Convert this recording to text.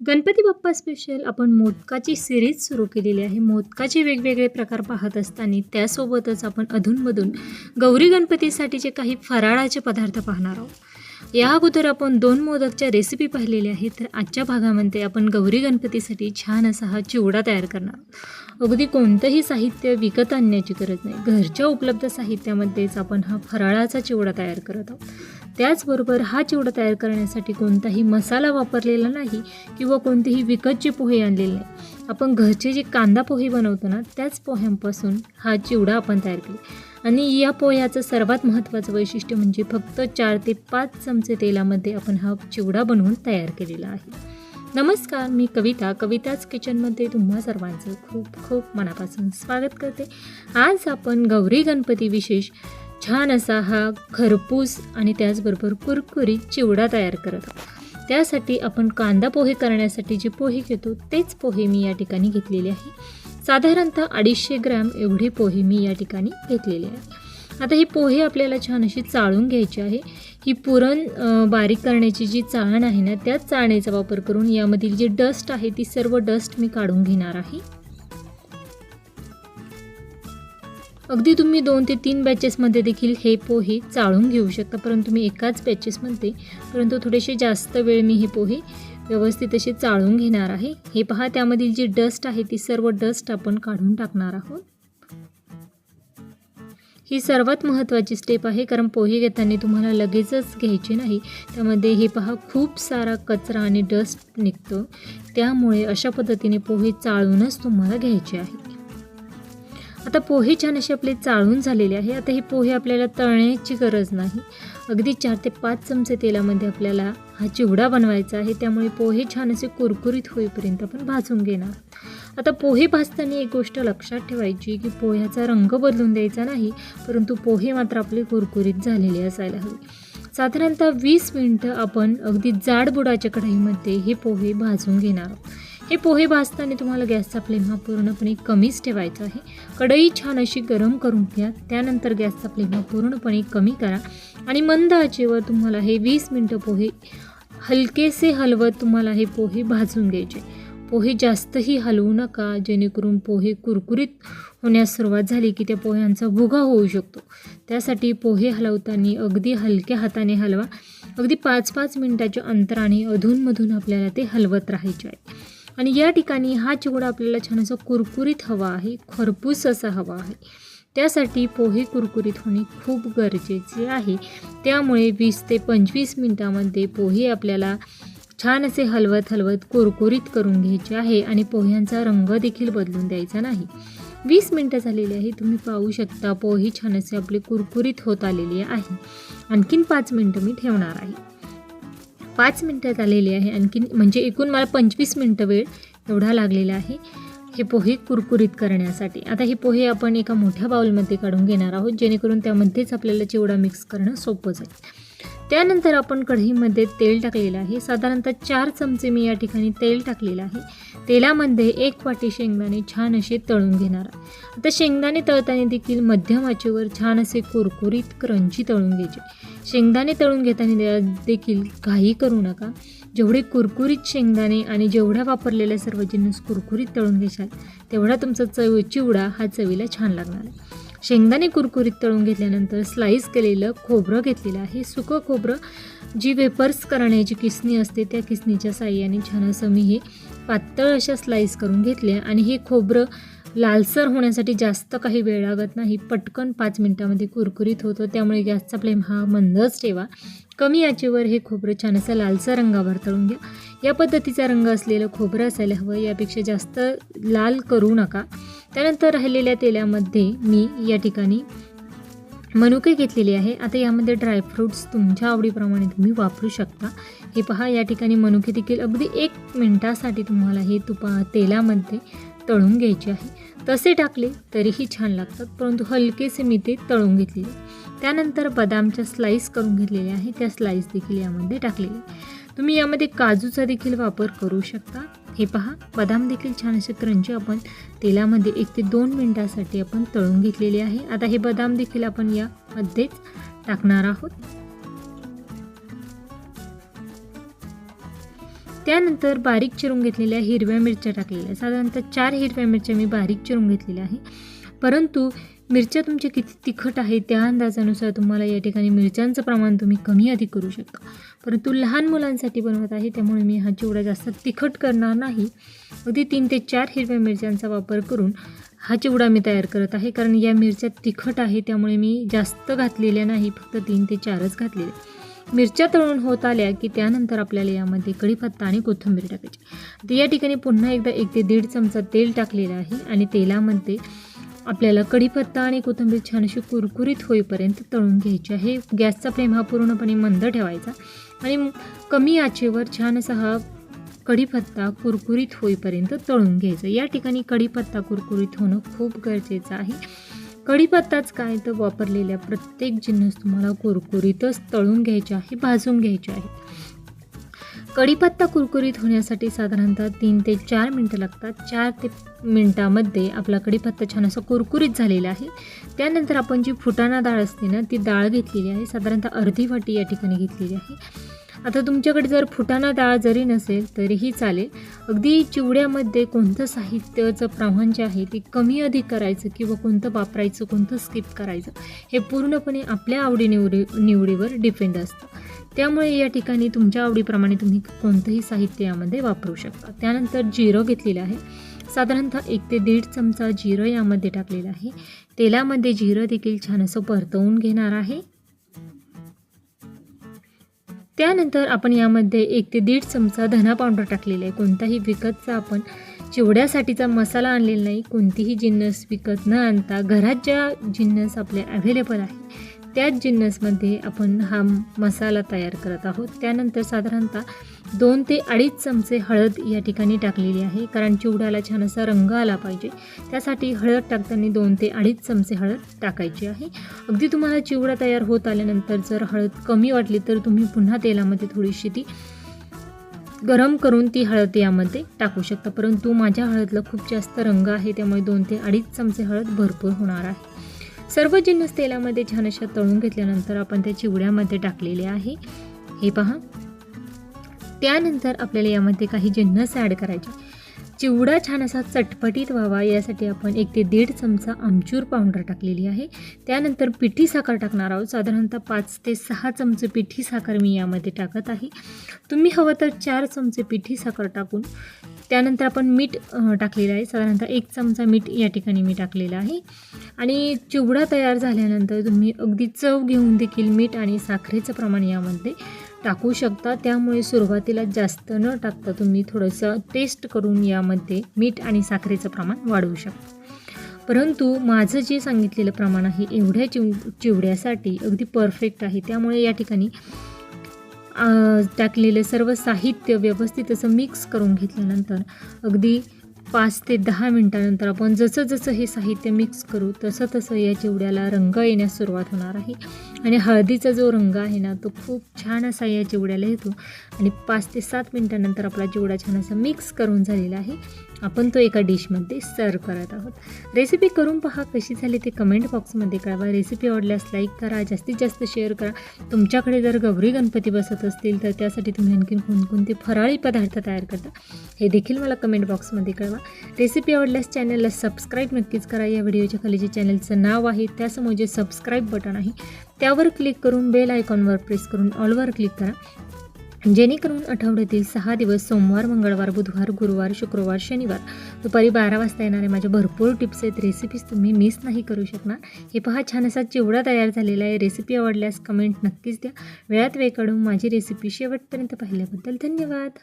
Ganpati Bappa special आपण मोदकाची series सुरू केलेली आहे. मोदकाचे वेगवेगळे प्रकार पाहत असताना त्यासोबतच आपण अधूनमधून गौरी गणपतीसाठीचे काही फराळाचे पदार्थ पाहणार आहोत. या अगोदर आपण दोन मोदकच्या रेसिपी पाहिलेल्या आहेत. तर आजच्या भागामध्ये आपण गौरी गणपतीसाठी छान असा हा चिवडा तयार करणार अगदी कोणतंही साहित्य विकत आणण्याची गरज नाही. घरच्या उपलब्ध साहित्यामध्येच आपण हा फराळाचा चिवडा तयार करत आहोत. त्याचबरोबर हा चिवडा तयार करण्यासाठी कोणताही मसाला वापरलेला नाही किंवा कोणतेही विकतचे पोहे आणलेले नाही. आपण घरचे जे कांदा पोहे बनवतो ना त्याच पोह्यांपासून हा चिवडा आपण तयार केला. आणि या पोह्याचं सर्वात महत्त्वाचं वैशिष्ट्य म्हणजे फक्त चार ते पाच चमचे तेलामध्ये आपण हा चिवडा बनवून तयार केलेला आहे. नमस्कार मी कविता. कविताच किचनमध्ये तुम्हा सर्वांचं खूप खूप मनापासून स्वागत करते. आज आपण गौरी गणपती विशेष छान असा हा खरपूस आणि त्याचबरोबर कुरकुरीत चिवडा तयार करत आहोत. त्यासाठी आपण कांदा पोहे करण्यासाठी जे पोहे घेतो तेच पोहे मी या ठिकाणी घेतलेले आहे. साधारणतः अडीचशे ग्रॅम एवढे पोहे मी या ठिकाणी घेतलेले आहे. आता हे पोहे आपल्याला छान अशी चाळून घ्यायची आहे. ही पुरण बारीक करण्याची जी चाळण आहे ना त्याच चाळणीचा वापर करून यामधील जी डस्ट आहे ती सर्व डस्ट मी काढून घेणार आहे. अगदी तुम्ही दोन ते तीन बॅचेसमध्ये देखील हे पोहे चाळून घेऊ शकता. परंतु मी एकाच बॅचेसमध्ये परंतु थोडेसे जास्त वेळ मी हे पोहे व्यवस्थित असे चाळून घेणार आहे. हे पहा त्यामधील जी डस्ट आहे ती सर्व डस्ट आपण काढून टाकणार आहोत. ही सर्वात महत्त्वाची स्टेप आहे कारण पोहे घेताना तुम्हाला लगेचच घ्यायचे नाही. त्यामध्ये हे पहा खूप सारा कचरा आणि डस्ट निघतो. त्यामुळे अशा पद्धतीने पोहे चाळूनच तुम्हाला घ्यायचे आहे आता पोहे छान असे आपले चाळून झालेले आहे. आता हे पोहे आपल्याला तळण्याची गरज नाही. अगदी चार ते पाच चमचे तेलामध्ये आपल्याला हा चिवडा बनवायचा आहे. त्यामुळे पोहे छान असे कुरकुरीत होईपर्यंत आपण भाजून घेणार. आता पोहे भाजताना एक गोष्ट लक्षात ठेवायची की पोह्याचा रंग बदलून द्यायचा नाही परंतु पोहे मात्र आपले कुरकुरीत झालेले असायला हवे. साधारणतः वीस मिनटं आपण अगदी जाड बुडाच्या कढईमध्ये हे पोहे भाजून घेणार. आहोत हे पोहे भाजताना तुम्हाला गॅसचा फ्लेम हा पूर्णपणे कमीच ठेवायचा आहे. कढई छान अशी गरम करून घ्या. त्यानंतर गॅसचा फ्लेम हा पूर्णपणे कमी करा. आणि मंद आचेवर तुम्हाला हे वीस मिनटं पोहे हलकेसे हलवत तुम्हाला हे पोहे भाजून घ्यायचे. पोहे जास्तही हलवू नका जेणेकरून पोहे कुरकुरीत होण्यास सुरुवात झाली की त्या पोह्यांचा भुगा होऊ शकतो. त्यासाठी पोहे हलवताना अगदी हलक्या हाताने हलवा. अगदी पाच पाच मिनटाच्या अंतराने अधूनमधून आपल्याला ते हलवत राहायचे आहे. आणि या ठिकाणी हा चिवडा आपल्याला छान असा कुरकुरीत हवा आहे खरपूस असा हवा आहे. त्यासाठी पोहे कुरकुरीत होणे खूप गरजेचे आहे. त्यामुळे वीस ते पंचवीस मिनटामध्ये पोहे आपल्याला छान असे हलवत हलवत कुरकुरीत करून घ्यायचे आहे आणि पोह्यांचा रंग देखील बदलून द्यायचा नाही. वीस मिनटं झालेली आहे तुम्ही पाहू शकता पोहे छान असे आपले कुरकुरीत होत आलेले आहे. आणखीन पाच मिनटं मी ठेवणार आहे. पाच मिनटं झालेली आहे. आणखीन म्हणजे एकूण मला पंचवीस मिनटं वेळ एवढा लागलेला आहे हे पोहे कुरकुरीत करण्यासाठी. आता हे पोहे आपण एका मोठ्या बाउलमध्ये काढून घेणार आहोत जेणेकरून त्यामध्येच आपल्याला चिवडा मिक्स करणं सोपं जाईल. त्यानंतर आपण कढईमध्ये तेल टाकलेलं आहे. साधारणतः चार चमचे मी या ठिकाणी तेल टाकलेलं आहे. तेलामध्ये एक वाटी शेंगदाणे छान असे तळून घेणार आता शेंगदाणे तळताना देखील मध्यम आचेवर छान असे कुरकुरीत क्रंची तळून घ्यायचे. शेंगदाणे तळून घेताना देखील काही करू नका. जेवढे कुरकुरीत शेंगदाणे आणि जेवढ्या वापरलेल्या सर्व जिन्नस कुरकुरीत तळून घेशाल तेवढा तुमचा चव चिवडा हा चवीला छान लागणार आहे. शेंगदाणे कुरकुरीत तळून घेतल्यानंतर स्लाईस केलेलं खोबरं घेतलेलं आहे. सुकं खोबरं जी वेपर्स करण्याची किसणी असते त्या किसणीच्या साह्याने छान असं मी हे पातळ अशा स्लाईस करून घेतल्या आणि हे खोबरं लालसर होण्यासाठी जास्त काही वेळ लागत नाही. पटकन पाच मिनटामध्ये कुरकुरीत होतो. त्यामुळे गॅसचा फ्लेम हा मंदच ठेवा. कमी आचेवर हे खोबरं छान असं लालसर रंगावर तळून घ्या. या पद्धतीचा रंग असलेलं खोबरं असायला हवं. यापेक्षा जास्त लाल करू नका. त्यानंतर राहिलेल्या तेलामध्ये मी या ठिकाणी मनुके घेतलेले आहे. आता यामध्ये ड्रायफ्रूट्स तुमच्या आवडीप्रमाणे तुम्ही वापरू शकता. हे पहा या ठिकाणी मनुके देखील अगदी एक मिनटासाठी तुम्हाला हे तुपा तेलामध्ये तळून घ्यायचे आहे. तसे टाकले तरीही छान लागतात परंतु हलकेसे मी ते तळून घेतलेले त्यानंतर बदामच्या स्लाईस करून घेतलेल्या आहे. त्या स्लाईस देखील यामध्ये टाकलेले. तुम्ही यामध्ये काजूचा देखील वापर करू शकता. हे पहा बदाम देखील छान असे क्रंची आपण तेलामध्ये एक ते दोन मिनटासाठी आपण तळून घेतलेले आहे. आता हे बदाम देखील आपण यामध्येच टाकणार आहोत. त्यानंतर बारीक चिरून घेतलेल्या हिरव्या मिरच्या टाकलेल्या. साधारणतः चार हिरव्या मिरच्या मी बारीक चिरून घेतलेल्या आहे. परंतु मिरच्या तुमच्या किती तिखट आहे त्या अंदाजानुसार तुम्हाला या ठिकाणी मिरच्यांचं प्रमाण तुम्ही कमी अधिक करू शकता. परंतु लहान मुलांसाठी बनवत आहे त्यामुळे मी हा चिवडा जास्त तिखट करणार नाही. अगदी तीन ते चार हिरव्या मिरच्यांचा वापर करून हा चिवडा मी तयार करत आहे. कारण या मिरच्या तिखट आहे त्यामुळे मी जास्त घातलेल्या नाही फक्त तीन ते चारच घातलेल्या. मिरच्या तळून होत आल्या की त्यानंतर आपल्याला यामध्ये कढीपत्ता आणि कोथिंबीर टाकायची. तर या ठिकाणी पुन्हा एकदा एक ते दीड चमचा तेल टाकलेलं आहे आणि तेलामध्ये आपल्याला कढीपत्ता आणि कोथिंबीर छान अशी कुरकुरीत होईपर्यंत तळून घ्यायची आहे. गॅसचा फ्लेम हा पूर्णपणे मंद ठेवायचा आणि कमी आचेवर छान असा हा कढीपत्ता कुरकुरीत होईपर्यंत तळून घ्यायचं. या ठिकाणी कढीपत्ता कुरकुरीत होणं खूप गरजेचं आहे. कढीपत्ताच काय तर वापरलेल्या प्रत्येक जिन्नस तुम्हाला कुरकुरीतच तळून घ्यायचे आहे भाजून घ्यायचे आहे. कढीपत्ता कुरकुरीत होण्यासाठी साधारणतः तीन ते चार मिनटं लागतात. चार ते मिनटामध्ये आपला कढीपत्ता छान असा कुरकुरीत झालेला आहे. त्यानंतर आपण जी फुटाणा डाळ असते ना ती डाळ घेतलेली आहे. साधारणतः अर्धी वाटी या ठिकाणी घेतलेली आहे. आता तुमच्याकडे जर फुटाणा डाळ जरी नसेल तरीही चालेल. अगदी चिवड्यामध्ये कोणतं साहित्याचं प्रमाण जे आहे ते कमी अधिक करायचं किंवा कोणतं वापरायचं कोणतं स्किप करायचं हे पूर्णपणे आपल्या आवडीनिवडी निवडीवर डिपेंड असतं. त्यामुळे या ठिकाणी तुमच्या आवडीप्रमाणे तुम्ही कोणतंही साहित्य यामध्ये वापरू शकता. त्यानंतर जिरं घेतलेलं आहे. साधारणतः एक ते दीड चमचा जिरं यामध्ये टाकलेलं आहे. तेलामध्ये जिरं देखील छान असं परतवून घेणार आहे. त्यानंतर आपण यामध्ये एक ते दीड चमचा धना पावडर टाकलेला आहे. कोणताही विकतचा आपण चिवड्यासाठीचा मसाला आणलेला नाही. कोणतीही जिन्नस विकत न आणता घरात ज्या जिन्नस आपल्या अव्हेलेबल आहे त्याच जिन्नसमध्ये आपण हा मसाला तयार करत आहोत. त्यानंतर साधारणतः दोन ते अडीच चमचे हळद या ठिकाणी टाकलेली आहे. कारण चिवड्याला छान असा रंग आला पाहिजे. त्यासाठी हळद टाकताना दोन ते अडीच चमचे हळद टाकायची आहे. अगदी तुम्हाला चिवडा तयार होत आल्यानंतर जर हळद कमी वाटली तर तुम्ही पुन्हा तेलामध्ये थोडीशी ती गरम करून ती हळद यामध्ये टाकू शकता. परंतु माझ्या हळदला खूप जास्त रंग आहे. त्यामुळे दोन ते अडीच चमचे हळद भरपूर होणार आहे. सर्व जिन्नस तेलामध्ये छान अशा तळून घेतल्यानंतर आपण त्या चिवड्यामध्ये टाकलेले आहे. हे पहा. त्यानंतर आपल्याला यामध्ये काही जिन्नस ॲड करायचे. चिवडा छान असा चटपटीत व्हावा यासाठी आपण एक ते दीड चमचा आमचूर पावडर टाकलेली आहे. त्यानंतर पिठी साखर टाकणार आहोत. साधारणतः पाच ते सहा चमचे पिठी साखर मी यामध्ये टाकत आहे. तुम्ही हवं तर चार चमचे पिठी साखर टाकून त्यानंतर आपण मीठ टाकलेलं आहे. साधारणतः एक चमचा मीठ या ठिकाणी मी टाकलेलं आहे. आणि चिवडा तयार झाल्यानंतर तुम्ही अगदी चव घेऊन देखील मीठ आणि साखरेचं प्रमाण यामध्ये टाकू शकता. त्यामुळे सुरुवातीला जास्त न टाकता तुम्ही थोडंसं टेस्ट करून यामध्ये मीठ आणि साखरेचं प्रमाण वाढवू शकता. परंतु माझं जे सांगितलेलं प्रमाण आहे एवढ्या चिव चिवड्यासाठी अगदी परफेक्ट आहे. त्यामुळे या ठिकाणी टाकलेलं सर्व साहित्य व्यवस्थित असं मिक्स करून घेतल्यानंतर अगदी पाच ते दहा मिनटानंतर आपण जसं जसं हे साहित्य मिक्स करू तसं तसं या चिवड्याला रंग येण्यास सुरुवात होणार आहे. आणि हळदीचा जो रंग आहे ना तो खूप छान असा या चिवड्याला येतो. आणि पाच ते सात मिनटानंतर आपला चिवडा छान असा मिक्स करून झालेला आहे. आपण तो एका डिशमध्ये सर्व करत आहोत. रेसिपी करून पहा कशी झाली ते कमेंट बॉक्समध्ये कळवा. रेसिपी आवडल्यास लाईक करा जास्तीत जास्त शेअर करा. तुमच्याकडे जर गौरी गणपती बसत असतील तर त्यासाठी तुम्ही आणखी कोणकोणते फराळी पदार्थ तयार करता हे देखील मला कमेंट बॉक्समध्ये कळवा. रेसिपी आवडल्यास चॅनलला सबस्क्राईब नक्कीच करा. या व्हिडिओच्या खाली जे चॅनलचं नाव आहे त्यासमोर जे सबस्क्राईब बटन आहे त्यावर क्लिक करून बेल आयकॉनवर प्रेस करून ऑलवर क्लिक करा. जेणेकरून आठवड्यातील सहा दिवस सोमवार मंगळवार बुधवार गुरुवार शुक्रवार शनिवार दुपारी बारा वाजता येणारे माझ्या भरपूर टिप्स आहेत रेसिपीज तुम्ही मिस नाही करू शकणार. हे पहा छान असा चिवडा तयार झालेला आहे. रेसिपी आवडल्यास कमेंट नक्कीच द्या. वेळात वेळ काढून माझी रेसिपी शेवटपर्यंत पाहिल्याबद्दल धन्यवाद.